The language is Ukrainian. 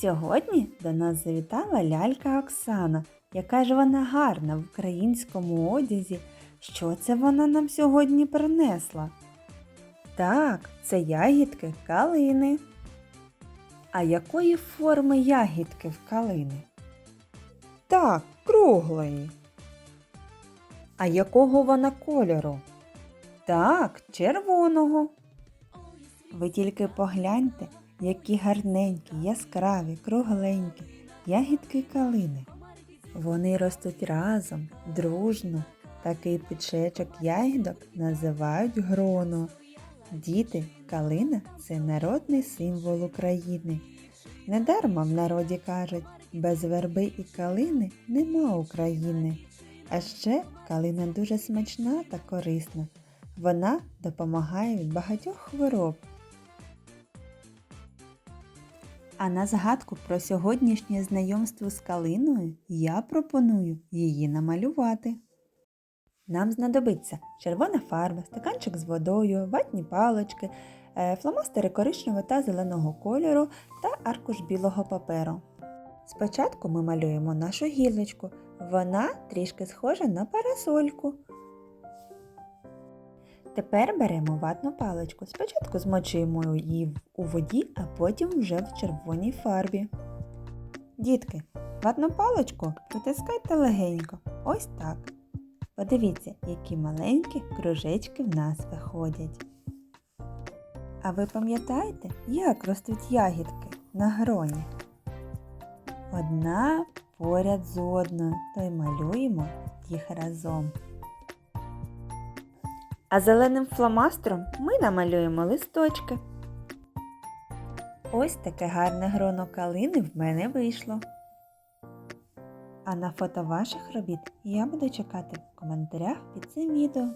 Сьогодні до нас завітала лялька Оксана, яка ж вона гарна в українському одязі. Що це вона нам сьогодні принесла? Так, це ягідки калини. А якої форми ягідки в калини? Так, круглої. А якого вона кольору? Так, червоного. Ви тільки погляньте, які гарненькі, яскраві, кругленькі ягідки калини. Вони ростуть разом, дружно. Такий підшечок ягідок називають гроно. Діти, калина це народний символ України. Недарма в народі кажуть, без верби і калини нема України. А ще калина дуже смачна та корисна. Вона допомагає від багатьох хвороб. А на згадку про сьогоднішнє знайомство з калиною я пропоную її намалювати. Нам знадобиться червона фарба, стаканчик з водою, ватні палички, е, фломастери коричневого та зеленого кольору та аркуш білого паперу. Спочатку ми малюємо нашу гілочку. Вона трішки схожа на парасольку. Тепер беремо ватну паличку. Спочатку змочуємо її у воді, а потім вже в червоній фарбі. Дітки, ватну паличку притискайте легенько. Ось так. Подивіться, які маленькі кружечки в нас виходять. А ви пам'ятаєте, як ростуть ягідки на гроні? Одна поряд з одною, то й малюємо їх разом. А зеленим фломастером ми намалюємо листочки. Ось таке гарне гроно калини в мене вийшло. А на фото ваших робіт я буду чекати в коментарях під цим відео.